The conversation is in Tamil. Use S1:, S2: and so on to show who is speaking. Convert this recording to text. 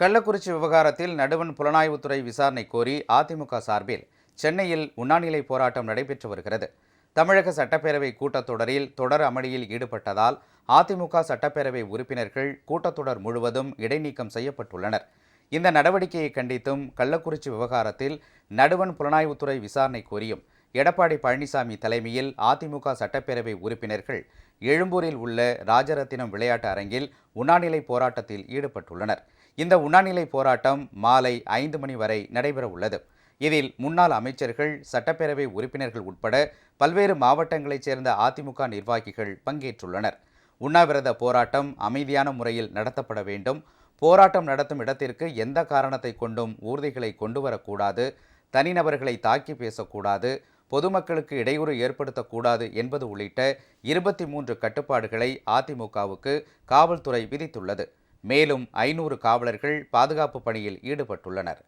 S1: கள்ளக்குறிச்சி விவகாரத்தில் நடுவண் புலனாய்வுத்துறை விசாரணை கோரி அதிமுக சார்பில் சென்னையில் உண்ணாநிலை போராட்டம் நடைபெற்று வருகிறது. தமிழக சட்டப்பேரவை கூட்டத்தொடரில் தொடர் அமளியில் ஈடுபட்டதால் அதிமுக சட்டப்பேரவை உறுப்பினர்கள் கூட்டத்தொடர் முழுவதும் இடைநீக்கம் செய்யப்பட்டுள்ளனர். இந்த நடவடிக்கையை கண்டித்தும் கள்ளக்குறிச்சி விவகாரத்தில் நடுவண் புலனாய்வுத்துறை விசாரணை கோரியும் எடப்பாடி பழனிசாமி தலைமையில் அதிமுக சட்டப்பேரவை உறுப்பினர்கள் எழும்பூரில் உள்ள ராஜரத்தினம் விளையாட்டு அரங்கில் உண்ணாநிலை போராட்டத்தில் ஈடுபட்டுள்ளனர். இந்த உண்ணாநிலை போராட்டம் மாலை ஐந்து மணி வரை நடைபெற உள்ளது. இதில் முன்னாள் அமைச்சர்கள் சட்டப்பேரவை உறுப்பினர்கள் உட்பட பல்வேறு மாவட்டங்களைச் சேர்ந்த அதிமுக நிர்வாகிகள் பங்கேற்றுள்ளனர். உண்ணாவிரத போராட்டம் அமைதியான முறையில் நடத்தப்பட வேண்டும். போராட்டம் நடத்தும் இடத்திற்கு எந்த காரணத்தை கொண்டும் ஊர்திகளை கொண்டு வரக்கூடாது. தனிநபர்களை தாக்கி பேசக்கூடாது. பொதுமக்களுக்கு இடையூறு ஏற்படுத்தக்கூடாது என்பது உள்ளிட்ட இருபத்தி மூன்று கட்டுப்பாடுகளை அதிமுகவுக்கு காவல்துறை விதித்துள்ளது. மேலும் ஐநூறு காவலர்கள் பாதுகாப்பு பணியில் ஈடுபட்டுள்ளனர்.